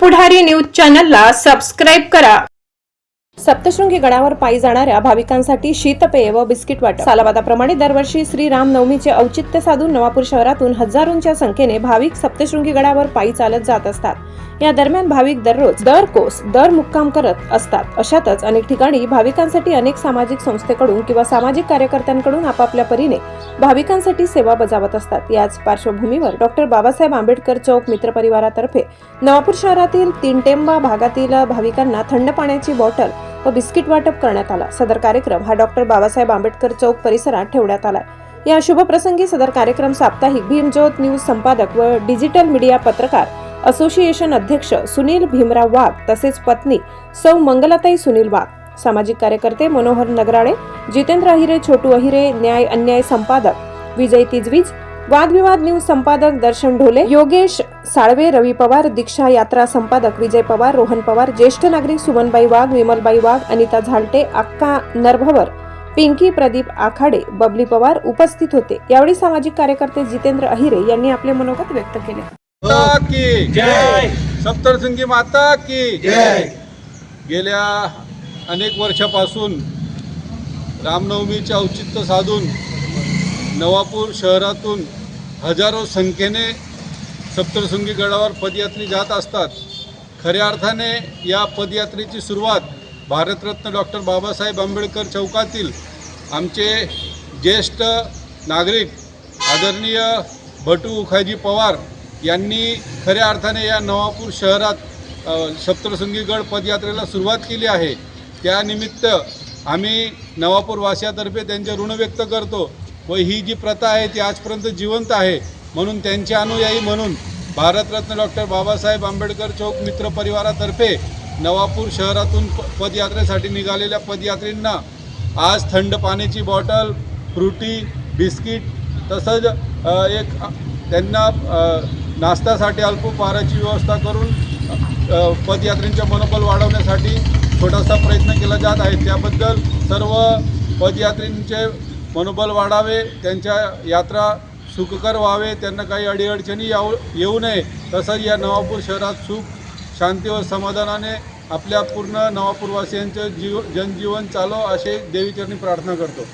पुढारी news चॅनलला subscribe करा. सप्तशृंगी गडावर पायी जाणाऱ्या भाविकांसाठी शीतपेय व बिस्किट वाटप. सालाबादाप्रमाणे दरवर्षी श्री राम नवमीचे औचित्य साधून नवापूर शहरातून हजारोंच्या संख्येने भाविक सप्तशृंगी गडावर पायी चालत जात असतात. या दरम्यान भाविक दररोज दर कोस दर मुक्काम करत असतात. अशातच अनेक ठिकाणी भाविकांसाठी अनेक सामाजिक संस्थेकडून किंवा सामाजिक कार्यकर्त्यांकडून आपापल्या परीने भाविकांसाठी सेवा बजावत असतात. याच पार्श्वभूमीवर डॉक्टर बाबासाहेब आंबेडकर चौक मित्र परिवारातर्फे नवापूर शहरातील तीनटेंबा भागातील भाविकांना थंड पाण्याची बॉटल व बिस्किट वाटप करण्यात आला. सदर कार्यक्रम हा डॉक्टर बाबासाहेब आंबेडकर चौक परिसरात ठेवण्यात आला या शुभप्रसंगी सदर कार्यक्रम साप्ताहिक भीमज्योत न्यूज संपादक व डिजिटल मीडिया पत्रकार असोसिएशन अध्यक्ष सुनील भीमराव वाघ तसेच पत्नी सौ मंगलाताई सुनील वाघ सामाजिक कार्यकर्ते मनोहर नगराळे जितेंद्र अहिरे छोटू अहिरे न्याय अन्याय संपादक विजय तिजवीज वादविवाद न्यूज संपादक दर्शन ढोले योगेश साळवे रवी पवार दीक्षा यात्रा संपादक विजय पवार रोहन पवार ज्येष्ठ नागरिक सुमनबाई वाघ विमलबाई वाघ अनिता झालटे अक्का नरभवर पिंकी प्रदीप आखाडे बबली पवार उपस्थित होते. यावेळी सामाजिक कार्यकर्ते जितेंद्र अहिरे यांनी आपले मनोगत व्यक्त केले. माता की जय. सप्तशृंगी माता की जय. गेल्या अनेक वर्षापासून रामनवमीचे औचित्य साधून नवापूर शहरातून हजारो संख्येने सप्तशृंगी गडावर पदयात्री जात असतात. खऱ्या अर्थाने या पदयात्रेची सुरुवात भारतरत्न डॉक्टर बाबासाहेब आंबेडकर चौकातील आमचे ज्येष्ठ नागरिक आदरणीय भटू उखाजी पवार यांनी खऱ्या अर्थाने या नवापूर शहरात अ, सप्तशृंगी गड पदयात्रेला सुरुवात केली आहे. त्यानिमित्त आम्ही नवापूरवासियातर्फे त्यांचे ऋण व्यक्त करतो व ही जी प्रथा आहे ती आजपर्यंत जिवंत आहे म्हणून त्यांचे अनुयायी म्हणून भारतरत्न डॉक्टर बाबासाहेब आंबेडकर चौक मित्र परिवारातर्फे नवापूर शहरातून प पदयात्रेसाठी निघालेल्या पदयात्रींना आज थंड पाण्याची बॉटल फ्रुटी बिस्किट तसंच एक त्यांना नाश्त्यासाठी अल्पपहाराची व्यवस्था करून अ, पदयात्रींचे मनोबल वाढवण्यासाठी करण्याचा प्रयत्न केला जात आहे. त्याबद्दल सर्व पदयात्रींचे मनोबल वाढावे त्यांच्या यात्रा सुखकर व्हावे त्यांना काही अडीअडचणी याव येऊ नये तसंच या नवापूर शहरात सुख शांती व समाधानाने आपल्या पूर्ण नवापूरवासियांचं जीव जनजीवन चालो असे देवीचरणी प्रार्थना करतो.